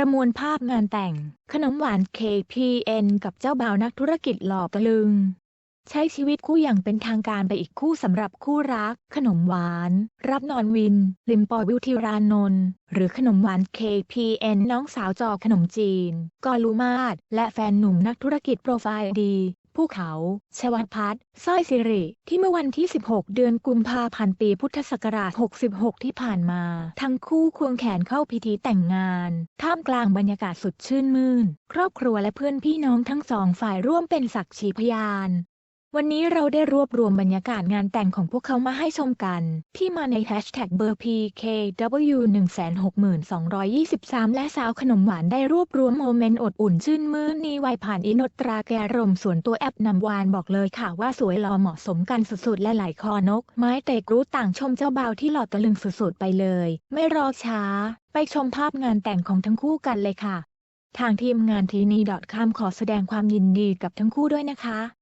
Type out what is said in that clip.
ประมวลภาพงานแต่ง ขนมหวาน KPN กับเจ้าบ่าวนักธุรกิจหล่อตะลึง ใช้ชีวิตคู่อย่างเป็นทางการไปอีกคู่สำหรับคู่รัก ขนมหวาน รับนอนวิน ลิมปอยวิวทิรานนท์หรือขนมหวาน KPN น้องสาวจอขนมจีน กอลูมาดและแฟนหนุ่มนักธุรกิจโปรไฟล์ดี ภูเขา ชวัตพัฒน์สร้อยสิริ ที่เมื่อวันที่ 16 เดือนกุมภาพันธ์ปีพุทธศักราช 66 ที่ผ่านมา ทั้งคู่ควงแขนเข้าพิธีแต่งงาน ท่ามกลางบรรยากาศสุดชื่นมื่น ครอบครัวและเพื่อนพี่น้องทั้งสองฝ่ายร่วมเป็นสักขีพยาน วันนี้เราได้รวบรวมบรรยากาศงานแต่งของพวกเขามาให้ชมกัน ที่มาในแฮชแท็กเบอร์ PKW 16223 และสาวขนมหวานได้รวบรวมโมเมนต์อดอุ่นชื่นมื่นนี้ไวยผ่านอินตราแกรมส่วนตัวแอปนำวานบอกเลยค่ะว่าสวยหล่อเหมาะสมกันสุดๆ และหลายคอนก ไม้เตกรูต่างชมเจ้าบ่าวที่หล่อตะลึงสุดๆ ไปเลย ไม่รอช้า ไปชมภาพงานแต่งของทั้งคู่กันเลยค่ะ ทางทีมงานทีนี .com ขอแสดงความยินดีกับทั้งคู่ด้วยนะคะ